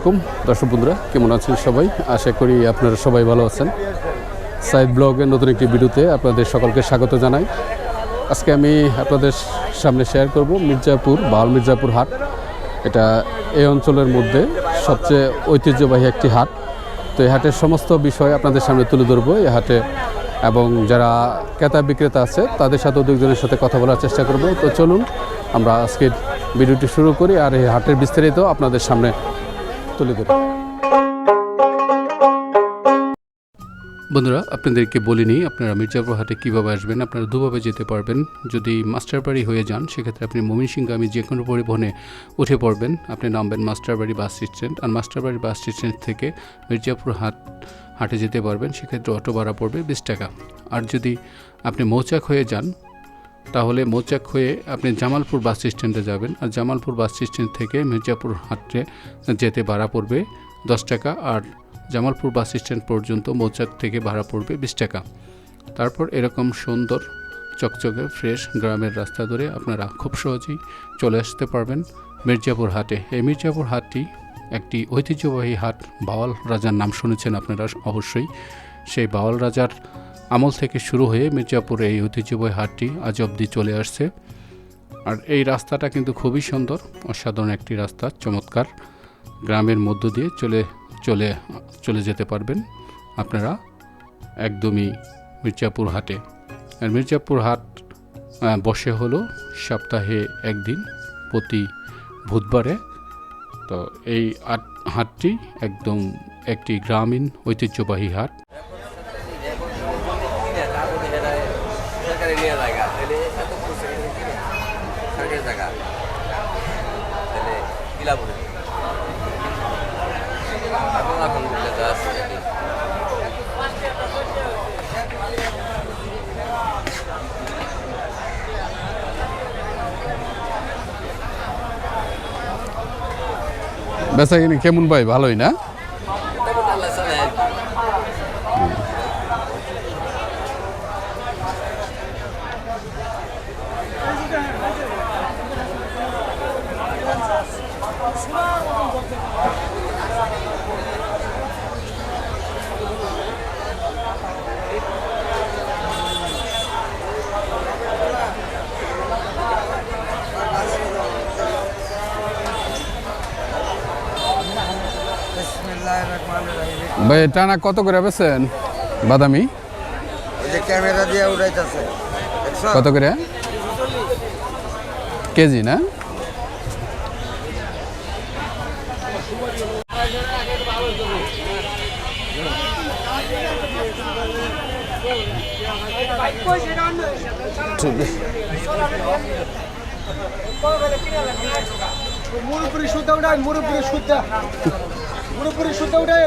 আলাইকুম। দর্শক বন্ধুরা, কেমন আছেন সবাই? আশা করি আপনারা সবাই ভালো আছেন। সাইড ব্লগের নতুন একটি ভিডিওতে আপনাদের সকলকে স্বাগত জানাই। আজকে আমি আপনাদের সামনে শেয়ার করব মির্জাপুর, বাউল মির্জাপুর হাট। এটা এই অঞ্চলের মধ্যে সবচেয়ে ঐতিহ্যবাহী একটি হাট। তো এই হাটের সমস্ত বিষয় আপনাদের সামনে তুলে ধরবো। এই হাটে এবং যারা ক্রেতা বিক্রেতা আছে, তাদের সাথে দুজনের সাথে কথা বলার চেষ্টা করব। তো চলুন আমরা আজকের ভিডিওটি শুরু করি। আর এই হাটের বিস্তারিত আপনাদের সামনে তুলে ধরি বন্ধুরা, আপনাদেরকে বলিনি আপনারা মির্জাপুর হাটে কীভাবে আসবেন, আপনারা দুভাবে যেতে পারবেন। যদি মাস্টারবাড়ি হয়ে যান, সেক্ষেত্রে আপনি ময়মনসিংহগামী যে কোনো পরিবহনে উঠে পড়বেন। আপনি নামবেন মাস্টারবাড়ি বাস স্ট্যান্ড। আর মাস্টারবাড়ি বাস স্ট্যান্ড থেকে মির্জাপুর হাট, হাটে যেতে পারবেন। সেক্ষেত্রে অটো ভাড়া পড়বে বিশ টাকা। আর যদি আপনি মৌচাক হয়ে যান তাহলে মৌচাক হয়ে আপনি জামালপুর বাস স্ট্যান্ডে যাবেন আর জামালপুর বাস স্ট্যান্ড থেকে মির্জাপুর হাটে যেতে ভাড়া পড়বে দশ টাকা আর জামালপুর বাস স্ট্যান্ড পর্যন্ত মৌচাক থেকে ভাড়া পড়বে বিশ টাকা। তারপর এরকম সুন্দর, চকচকে, ফ্রেশ গ্রামের রাস্তা ধরে আপনারা খুব সহজেই চলে আসতে পারবেন মির্জাপুর হাটে। এই মির্জাপুর হাটটি একটি ঐতিহ্যবাহী হাট। বাওয়াল রাজার নাম শুনেছেন আপনারা অবশ্যই। সেই বাওয়াল রাজার আমল থেকে শুরু হয়ে মির্জাপুরে এই ঐতিহ্যবাহী হাটটি আজ অবধি চলে আসছে। আর এই রাস্তাটা কিন্তু খুবই সুন্দর, অসাধারণ একটি রাস্তা, চমৎকার। গ্রামের মধ্য দিয়ে চলে চলে চলে যেতে পারবেন আপনারা একদমই মির্জাপুর হাটে। আর মির্জাপুর হাট বসে হলো সপ্তাহে একদিন প্রতি বুধবারে। তো এই হাট- হাটটি একদম একটি গ্রামীণ ঐতিহ্যবাহী হাট সরকারি নিয়ে জায়গা তাহলে এত খুশি সরকারি জায়গা। তাহলে কিলা বলে। এখন বেচা কিনে কেমন ভাই? ভালোই না? ভাই টানা কত করে বেছেন বাদামি? ক্যামেরা দিয়ে উড়াইতেছে। কত করে? কেজি না? মুরুপুরি সুদ্ধা উঠায় মুরুপুরি সুদ্ধা মুরুপুরি সুদ্ধা উঠায়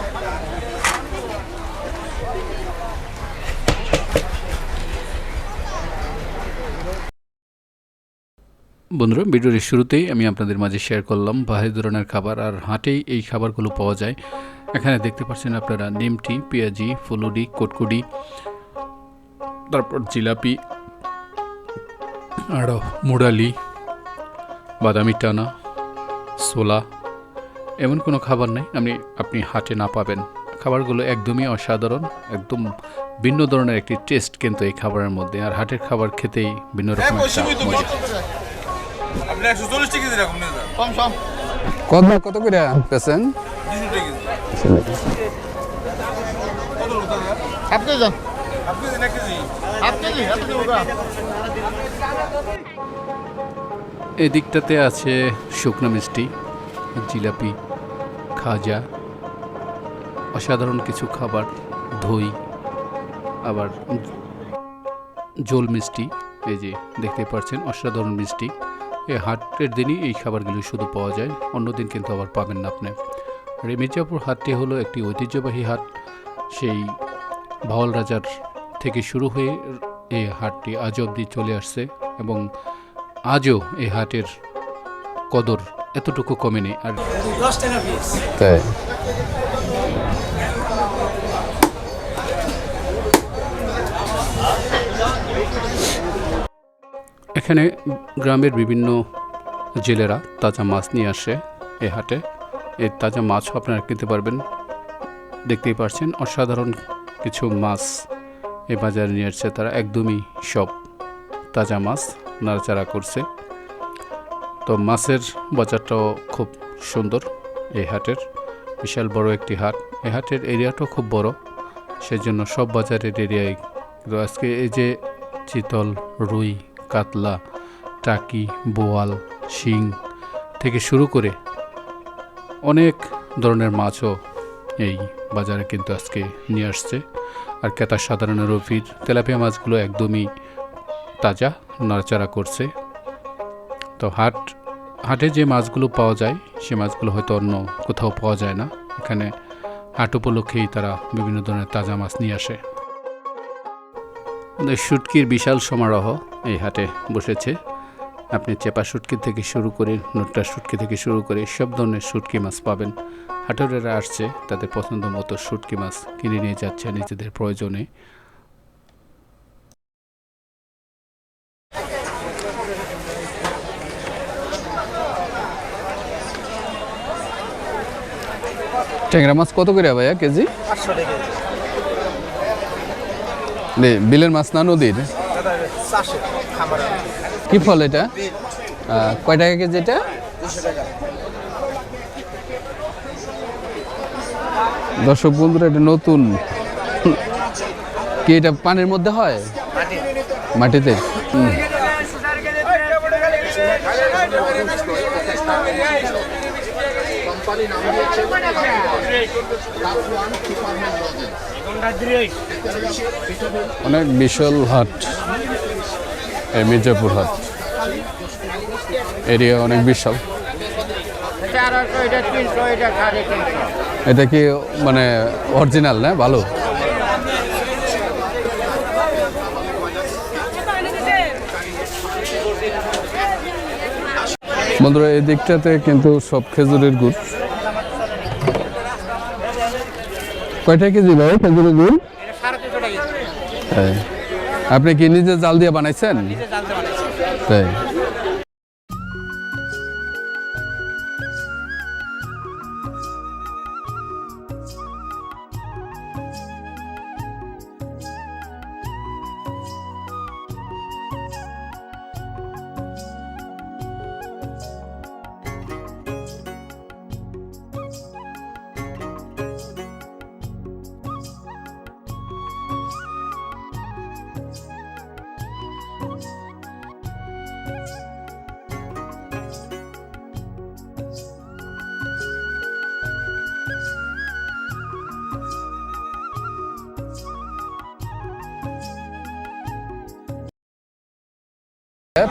বন্ধুরা ভিডিওর শুরুতেই আমি আপনাদের মাঝে শেয়ার করলাম বাহারি ধরনের খাবার আর হাটেই এই খাবারগুলো পাওয়া যায়। এখানে দেখতে পাচ্ছেন আপনারা নিমটি পেঁয়াজি ফুলুডি কোটকুডি তারপর জিলাপি আর মুরালি বাদামি টানা সোলা এমন কোনো খাবার নেই। আপনি আপনি হাটে না পাবেন। খাবারগুলো একদমই অসাধারণ একদম ভিন্ন ধরনের একটি টেস্ট কিন্তু এই খাবারের মধ্যে। আর হাটের খাবার খেতেই ভিন্ন রকম একটা মজা। আপনি একশো চল্লিশ টাকা কেজি নিয়ে যান কত কত করে পেছেন দুশো কেজি? আপনি যান এক কেজি? আপনি জি আপনি ওটা এই দিকটাতে আছে শুকনো মিষ্টি জিলাপি খাজা অসাধারণ কিছু খাবার দই আবার জোল মিষ্টি এই যে দেখতে পাচ্ছেন অসাধারণ মিষ্টি। এই হাটের দিনই এই খাবারগুলি শুধু পাওয়া যায় অন্য দিন কিন্তু আবার পাবেন না আপনি। আর এই মির্জাপুর হাটটি হলো একটি ঐতিহ্যবাহী হাট। সেই ভাওয়াল রাজার থেকে শুরু হয়ে এই হাটটি আজ অবধি চলে আসছে এবং আজও এই হাটের কদর এতটুকু কমেনি। আর দশ টাকা এখানে গ্রামের বিভিন্ন জেলেরা তাজা মাছ নিয়ে আসে এ হাটে। এই তাজা মাছও আপনারা কিনতে পারবেন। দেখতেই পারছেন, অসাধারণ কিছু মাছ এই বাজারে নিয়ে আসছে তারা, একদমই সব তাজা মাছ নাড়াচাড়া করছে। তো মাছের বাজারটাও খুব সুন্দর এই হাটের, বিশাল বড় একটি হাট। এই হাটের এরিয়াটাও খুব বড়, সেজন্য সব বাজারের এরিয়ায়। আজকে এই যে চিতল, রুই কাতলা, টাকি, বোয়াল, শিং থেকে শুরু করে অনেক ধরনের মাছও এই বাজারে কিন্তু আজকে নিয়ে আসছে। আর ক্রেতা সাধারণের ভিড় তেলাপিয়া মাছগুলো একদমই তাজা, নাড়াচাড়া করছে। তো হাট, হাটে যে মাছগুলো পাওয়া যায়, সে মাছগুলো হয়তো অন্য কোথাও পাওয়া যায় না। এখানে হাট উপলক্ষেই তারা বিভিন্ন ধরনের তাজা মাছ নিয়ে আসে। শুটকির বিশাল সমারোহ এই হাটে বসেছে। আপনি চেপা শুটকি থেকে শুরু করে নোটটা শুটকি থেকে শুরু করে সব ধরনের শুটকি মাছ পাবেন। হাটরেরা আসছে তাদের পছন্দ মতো শুটকি মাছ কিনে নিয়ে যাচ্ছে নিজেদের প্রয়োজনে। ট্যাংরা মাছ কত করে ভাইয়া কেজি? বিলের মাছ না নদীর? চারশো খামার কি ফল এটা? কয় টাকা কেজি এটা? টাকা। দর্শক বন্ধুরা এটা নতুন। কি এটা পানির মধ্যে হয়? মাটিতে। অনেক বিশাল হাট। এই মির্জাপুর হাট। এরিয়া অনেক বিশাল। এটা কি মানে অরিজিনাল না ভালো? বন্ধুরা এই দিকটাতে কিন্তু সব খেজুরের গুড়। কয়টা কেজি ভাই খেজুরের গুড়? তাই। আপনি কি নিজে জাল দিয়ে বানাইছেন? তাই।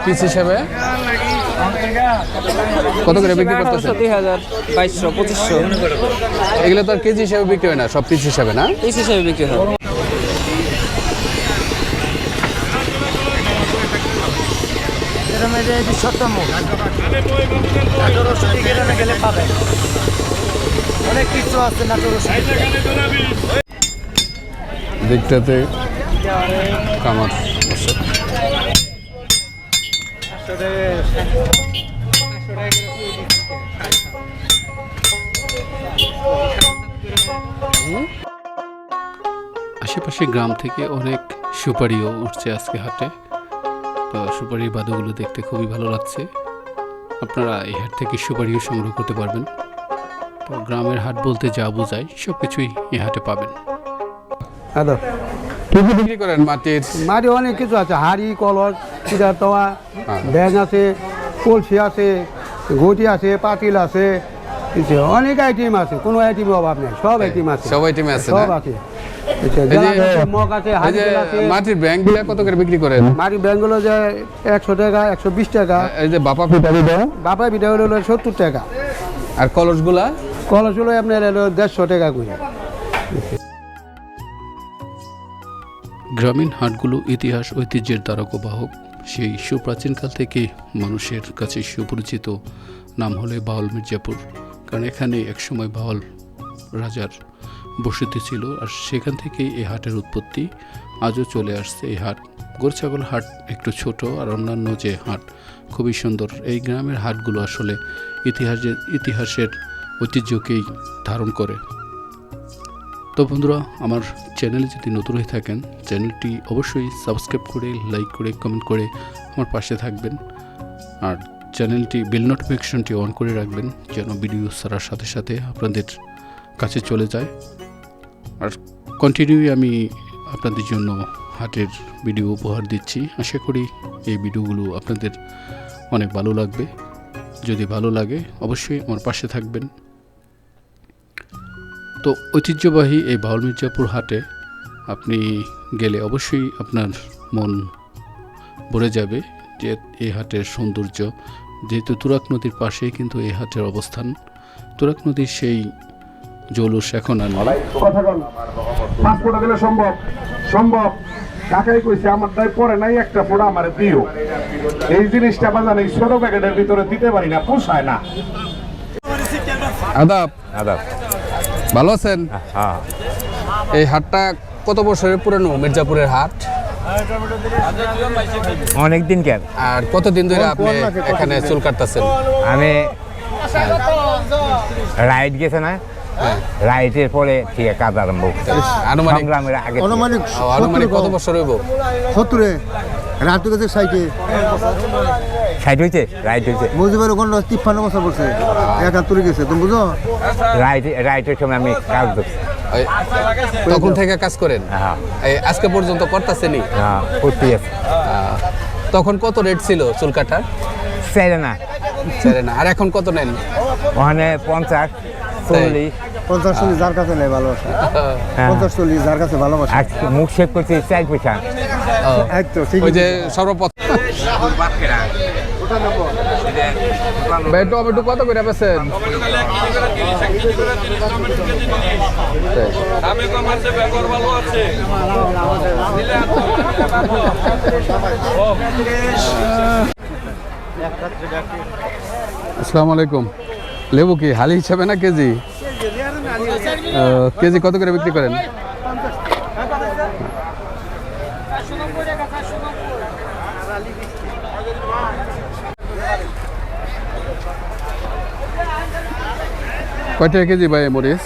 পিস হিসাবে। কত করে বিক্রি করতেছেন? দুই হাজার বাইশশো পঁচিশশো। এগুলো তো আর কেজি হিসাবে বিক্রি হয় না সব পিস হিসাবে না? পিস হিসেবে বিক্রি হয়। অনেক কিছু আছে দিকটাতে কামার আশেপাশে গ্রাম থেকে অনেক সুপারিও উঠছে আজকে হাটে। তো সুপারির বাদুগুলো দেখতে খুবই ভালো লাগছে। আপনারা এই হাট থেকে সুপারিও সংগ্রহ করতে পারবেন। তো গ্রামের হাট বলতে যা বোঝায় সব কিছুই এই হাটে পাবেন। হ্যালো। কি কি বিক্রি করেন মাটির? মাটি অনেক কিছু আছে হাড়ি কলস চিটার তাওয়া হ্যাঁ। ব্যাং আছে কলসি আছে ঘটি আছে পাতিল আছে কিছু অনেক আইটেম আছে কোনো আইটেমের অভাব নেই সব আইটেম আছে। সব এ আছে সব আছে। যে আছে কত করে বিক্রি করেন? মাটি ব্যাংগুলো যে একশো টাকা একশো বিশ টাকা। এই যে বাপা পিঠা বাপা পিঠা হলো সত্তর টাকা। আর কলসগুলা? কলসগুলো আপনার দেড়শো টাকা করে। গ্রামীণ হাটগুলো ইতিহাস ঐতিহ্যের দ্বারক বাহক। সেই সুপ্রাচীনকাল থেকে মানুষের কাছে সুপরিচিত নাম হলে বাউল মির্জাপুর, কারণ এখানে একসময় বাউল রাজার বসতি ছিল আর সেখান থেকেই এই হাটের উৎপত্তি আজও চলে আসছে এই হাট। গোরছাগল হাট একটু ছোট আর অন্যান্য যে হাট, খুবই সুন্দর। এই গ্রামের হাটগুলো আসলে ইতিহাসের ইতিহাসের ঐতিহ্যকেই ধারণ করে। তো বন্ধুরা, আমার চ্যানেলে যদি নতুন হয়ে থাকেন, চ্যানেলটি অবশ্যই সাবস্ক্রাইব করে, লাইক করে, কমেন্ট করে আমার পাশে থাকবেন। আর চ্যানেলটি বেল নোটিফিকেশনটি অন করে রাখবেন, যেন ভিডিও ছাড়ার সাথে সাথে আপনাদের কাছে চলে যায়। আর কন্টিনিউই আমি আপনাদের জন্য হাটের ভিডিও উপহার দিচ্ছি। আশা করি এই ভিডিওগুলো আপনাদের অনেক ভালো লাগবে। যদি ভালো লাগে, অবশ্যই আমার পাশে থাকবেন। তো ঐতিহ্যবাহী এই বাউল মির্জাপুর হাটে আপনি গেলে অবশ্যই আপনার মন ভরে যাবে যে এই হাটের সৌন্দর্য। যেহেতু তুরাক নদীর পাশেই কিন্তু এই হাটের অবস্থান তুরাক নদীর সেই জৌলুস এখন আর দিলে সম্ভব সম্ভব। ঢাকায় কইছে আমার দায় পরে নাই একটা ফোড়া আমার দিও। এই জিনিসটা বাজান এই ছোট প্যাকেটের ভিতরে দিতে পারি না পোষায় না। আদাব। আদাব। ভালো আছেন? হ্যাঁ এই হাটটা কত বছরের পুরনো? মির্জাপুরের হাট? অনেক দিন কেন? আর কতদিন ধরে আপনি এখানে চুল কাটতেছেন? আমি রাইড গেছে না? রাইটের পরে ঠিক কাজ আরম্ভ আনুমানিক সংগ্রামের আগে। আনুমানিক কত বছর হইব? সত্তরে। রাত গেছে সাইটে। সাইড হয়েছে? রাইট হয়েছে। মুজিবের ওখানে তিপ্পান্ন বছর পড়ছে একাত্তরে গেছে তুমি বুঝো? রাইট রাইটের সময় আমি কাজ করছি। ওই, তখন থেকে কাজ করেন? হ্যাঁ। এই আজকে পর্যন্ত করতেছেনি হ্যাঁ করতে আছে। তখন কত রেট ছিল চুল কাটার চাইলে না। ছেড়ে না। আর এখন কত নেন? ওখানে পঞ্চাশ চল্লিশ। পঞ্চাশ চল্লিশ যার কাছে নেই ভালোবাসা। হ্যাঁ। পঞ্চাশ চল্লিশ যার কাছে ভালোবাসা। মুখ শেক করছি চার পয়সা। তো ঠিক ওই যে সর্বপ্রথম। ভাই কত করে পেছেন আসসালামু আলাইকুম। লেবু কি হালি হিসাবে না কেজি? কেজি কত করে বিক্রি করেন? কয় টাকা কেজি ভাই মরিচ?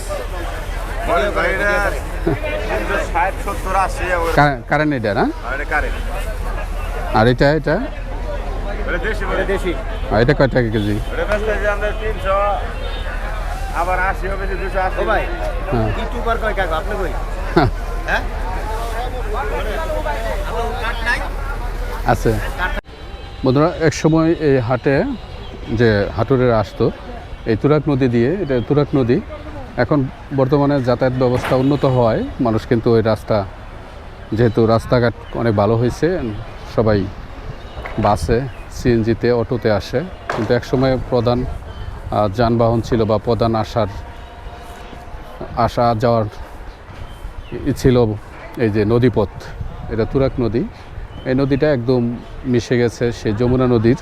কারেন্ট এটা না? আর এটা এটা আর এটা কয় টাকা কেজি আবার আশি হবে দুশো আশি। ভাই হ্যাঁ। ইউটিউবার কয় কাকা? আপনি কই? আছে। বন্ধুরা এক সময় এই হাটে যে হাটুরের আসতো এই তুরাক নদী দিয়ে এটা তুরাক নদী, এখন বর্তমানে যাতায়াত ব্যবস্থা উন্নত হওয়ায় মানুষ কিন্তু ওই রাস্তা, যেহেতু রাস্তাঘাট অনেক ভালো হয়েছে, সবাই বাসে, সিএনজিতে, অটোতে আসে। কিন্তু এক সময় প্রধান যানবাহন ছিল বা প্রধান আসার, আসা যাওয়ার ছিল এই যে নদীপথ, এটা তুরাক নদী। এই নদীটা একদম মিশে গেছে সেই যমুনা নদীর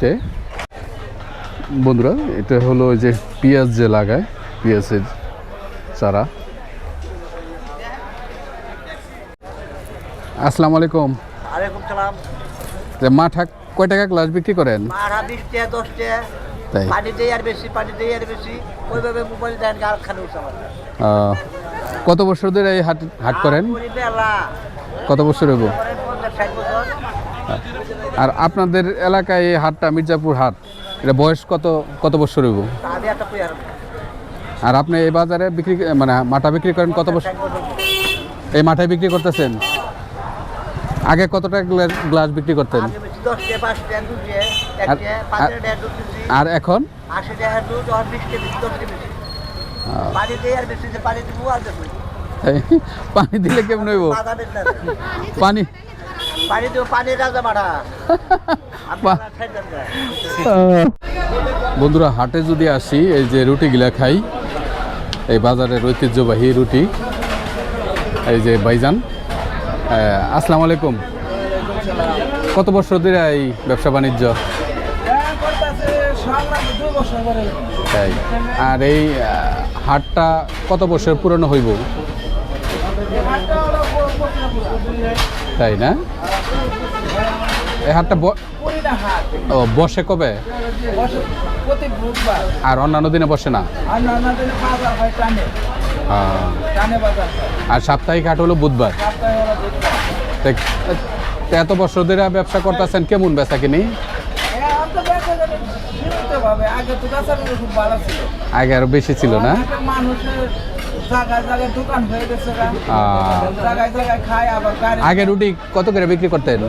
তে। বন্ধুরা এটা হলো ওই যে পেঁয়াজ যে লাগায় পেঁয়াজের চারা। আসসালামু আলাইকুম। আলাইকুম সালাম। যে মাঠা কয় টাকা গ্লাস বিক্রি করেন? কত বছর ধরে এই হাট হাট করেন? কত বছর হইব? আর আপনাদের এলাকায় এই হাটটা মির্জাপুর হাট? এটা বয়স কত কত বছর হইব? আর আপনি এই বাজারে বিক্রি মানে মাঠা বিক্রি করেন কত বছর? এই মাঠায় বিক্রি করতেছেন? আগে কতটা গ্লাস বিক্রি করতেন? আর- এখন? পানি দিলে কেমন হইব? পানি পানি পানি রাজা বাহ। বন্ধুরা, হাটে যদি আসি, এই যে রুটিগুলা খাই, এই বাজারের ঐতিহ্যবাহী রুটি, এই যে বাইজান। আসসালামু আলাইকুম। কত বছর ধরে এই ব্যবসা বাণিজ্য? তাই আর এই হাটটা কত বছর পুরনো হইব? তাই না? এই হাটটা ও বসে কবে? আর অন্যান্য দিনে বসে না? আর হয় সাপ্তাহিক হাট হলো বুধবার? এত বছর ধরে ব্যবসা করতেছেন কেমন বেচা কিনি? আগে আরও বেশি ছিল না? মানুষের আগে রুটি কত করে বিক্রি করতেন?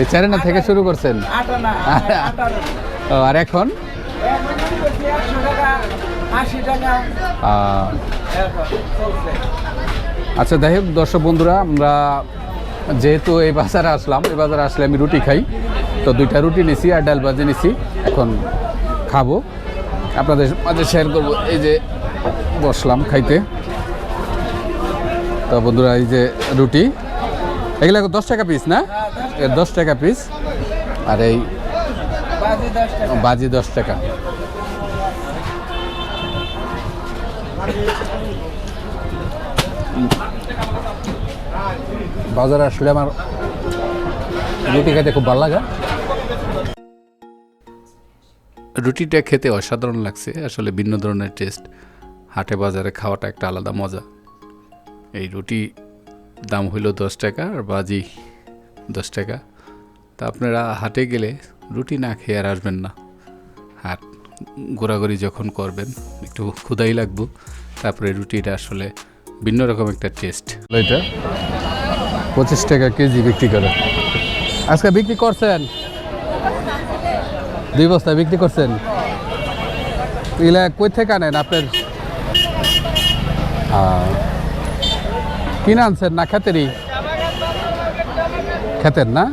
এই চারেনা থেকে শুরু করছেন? আর এখন? আচ্ছা যাই হোক দর্শক বন্ধুরা আমরা যেহেতু এই বাজারে আসলাম এই বাজারে আসলে আমি রুটি খাই। তো দুইটা রুটি নিছি আর ডাল ভাজি নিছি। এখন খাব। আপনাদের মাঝে শেয়ার করব। এই যে বসলাম খাইতে। তো বন্ধুরা, এই যে রুটি। এগুলো দশ টাকা পিস না? দশ টাকা পিস আর এই বাজি দশ টাকা। বাজারে আসলে আমার রুটি খাইতে খুব ভালো লাগে। রুটিটা খেতে অসাধারণ লাগছে। আসলে ভিন্ন ধরনের টেস্ট হাটে বাজারে খাওয়াটা একটা আলাদা মজা। এই রুটি দাম হইল দশ টাকা আর বাজি দশ টাকা। তা আপনারা হাটে গেলে রুটি না খেয়ে আর আসবেন না। হাট ঘোরাঘুরি যখন করবেন, একটু ক্ষুদাই লাগবো। তারপরে রুটিটা আসলে ভিন্ন রকম একটা টেস্ট এটা পঁচিশ টাকা কেজি বিক্রি করে। আজকে বিক্রি করছেন? দুই বস্তা বিক্রি করছেন। এগুলা কই থেকে আনেন আপনার? কিনে আনছেন না খেতেরই? খেতেন না?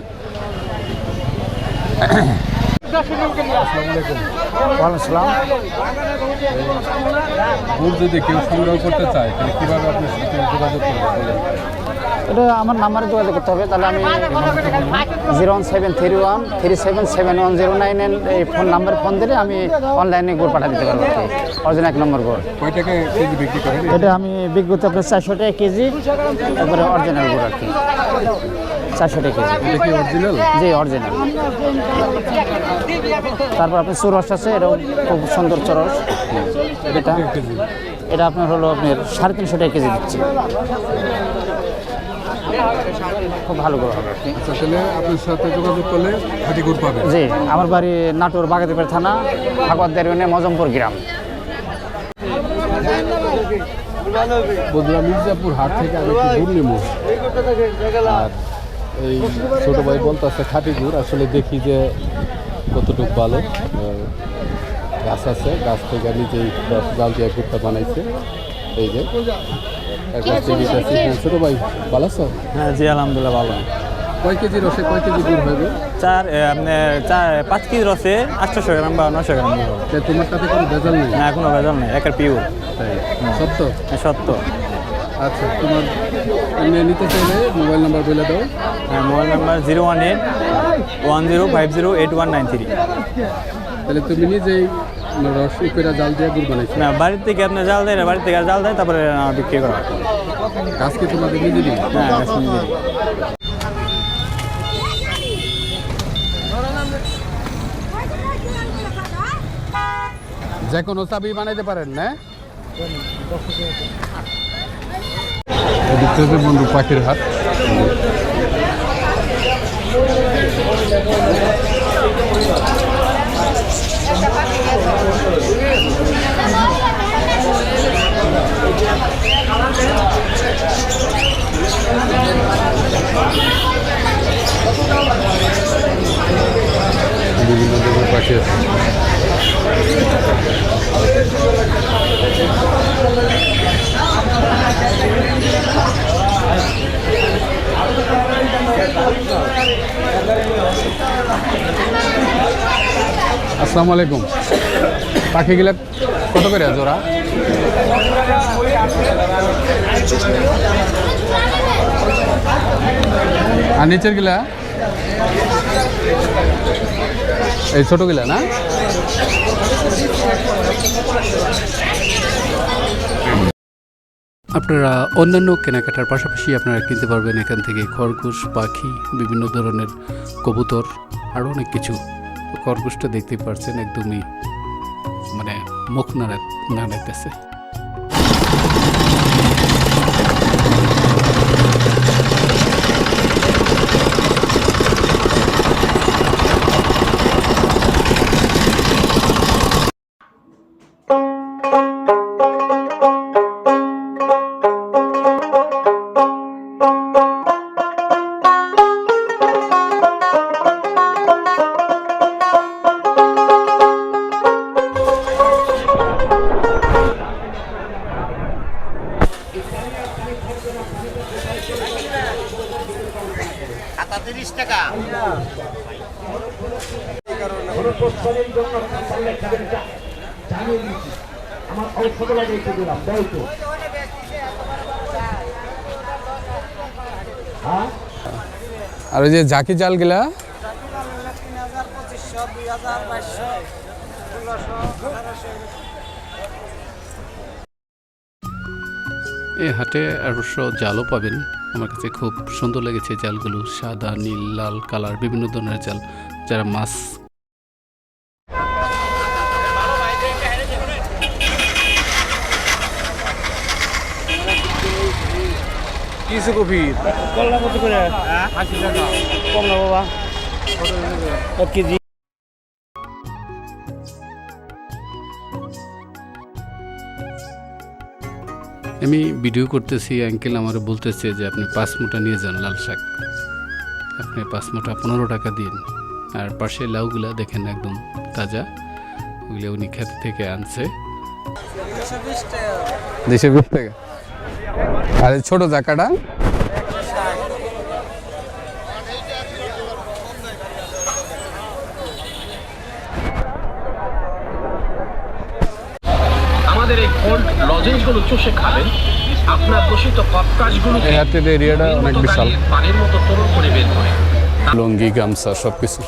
যদি কেউ সংগ্রহ করতে চায় তাহলে কীভাবে যোগাযোগ এটা আমার নাম্বারে যোগাযোগ করতে হবে তাহলে আমি zero one seven three one three seven seven one zero nine এই ফোন নাম্বারে ফোন দিলে আমি অনলাইনে গুড় পাঠিয়ে দিতে পারব অরিজিনাল এক নম্বর গুড় এটা আমি বিক্রি করতে আপনার চারশো টাকা কেজি তারপরে অরিজিনাল গুড় আর কি। চারশো টাকা কেজি অরিজিনাল জি অরিজিনাল তারপর আপনার চুরস আছে এটাও খুব সুন্দর চরস। এটা এটা আপনার হলো আপনার সাড়ে তিনশো টাকা কেজি দিচ্ছি। খুব ভালো গুড় হবে। আচ্ছা তাহলে আপনার সাথে যোগাযোগ করলে খাঁটি গুড় পাবেন। জি আমার বাড়ি নাটোর বাগাতিপাড় থানা ইউনিয়নে মজমপুর গ্রাম। বন্ধুরা মির্জাপুর হাট থেকে আমি একটু গুড় নেব। আর এই ছোটো ভাই বলতেছে খাঁটি গুড় আসলে দেখি যে কতটুকু ভালো। গাছ আছে গাছ থেকে নিজেই জাল দিয়ে গুড়টা বানাইছে। এই যে। থেকে নিতেছি। হ্যাঁ, ভাই? ভালো আছো? হ্যাঁ জি আলহামদুলিল্লাহ ভালো। কয় কেজি রসে কয় কেজি গুড় হবে? চার পাঁচ কেজি রসে আটশোশো গ্রাম বা নশো গ্রাম তোমার তাতে কোনো ভেজাল নেই? না কোনো ভেজাল নেই একের পিওর। তাই? সত্য? সত্য। আচ্ছা তোমার নিতে চাইলে মোবাইল নাম্বার বলে দাও। হ্যাঁ mobile number zero one eight one zero five zero eight one nine three. তাহলে তুমি নিজেই রস করে জাল দিয়ে গুড় বানাইছো না বাড়ির থেকে আপনার জাল দেয় বাড়ির থেকে আর জাল দেয় তারপরে আহ, বিক্রি করা হয়। হ্যাঁ গাছ। যে কোনো চাবি বানাইতে পারেন না? বন্ধু পাখির হাট বিভিন্ন পাখি আসসালামু আলাইকুম। পাখিগুলা কত করে জোড়া আর নিচের গিলা? এই ছোট গিলা, না? আপনারা অন্যান্য কেনাকাটার পাশাপাশি আপনারা কিনতে পারবেন এখান থেকে খরগোশ, পাখি, বিভিন্ন ধরনের কবুতর আরও অনেক কিছু। খরগোশটা দেখতে পারছেন একদমই মানে মুখ নাড়া নাড়াইতেছে। আর ওই যে জাকি জাল গিলা? এই হাটে অবশ্য জালও পাবেন। আমার কাছে খুব সুন্দর লেগেছে জালগুলো সাদা নীল লাল কালার বিভিন্ন ধরনের জাল যারা মাছ কিছু কপি কল্লা কত করে? আশি টাকা। কম বাবা। এক কেজি। আমি ভিডিও করতেছি অ্যাঙ্কেল আমার বলতেছে যে আপনি পাঁচ মোটা নিয়ে যান লাল শাক। আপনি পাঁচ মোটা পনেরো টাকা দিন। আর পাশে লাউগুলা দেখেন একদম তাজা। ওগুলো উনি ক্ষেত থেকে আনছে। দেশে বিশ টাকা? আর এই ছোট জাকাটা? আমাদের এই কোল্ড লজেন্সগুলো চষে খাবেন। আপনার দূষিত কপকাশগুলো এই হাতের এরিয়াটা অনেক বিশাল। পানির মতো তরল করে বের করে লুঙ্গি গামছা সব কিছু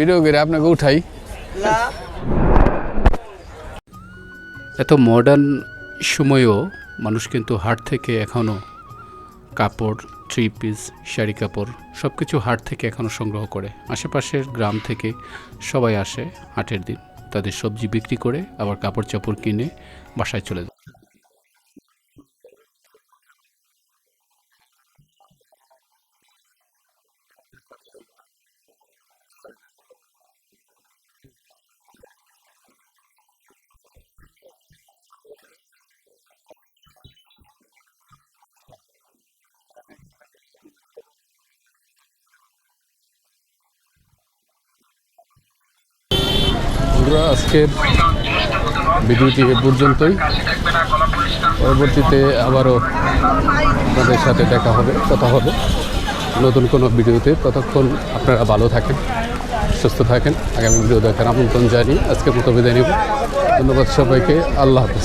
ভিডিও করে আপনাকে উঠাই। এত মডার্ন সময়েও মানুষ কিন্তু হাট থেকে এখনও কাপড় থ্রি পিস শাড়ি কাপড় সব কিছু হাট থেকে এখনও সংগ্রহ করে। আশেপাশের গ্রাম থেকে সবাই আসে হাটের দিন। তাদের সবজি বিক্রি করে আবার কাপড় চাপড় কিনে বাসায় চলে যায়। বন্ধুরা, আজকে ভিডিওটি এ পর্যন্তই। পরবর্তীতে আবারও আপনাদের সাথে দেখা হবে, কথা হবে। নতুন কোনো ভিডিওতে ততক্ষণ আপনারা ভালো থাকেন, সুস্থ থাকেন। আগামী ভিডিও দেখার আমন্ত্রণ জানি আজকে মতো বিদায় নেব। ধন্যবাদ সবাইকে, আল্লাহ হাফিজ।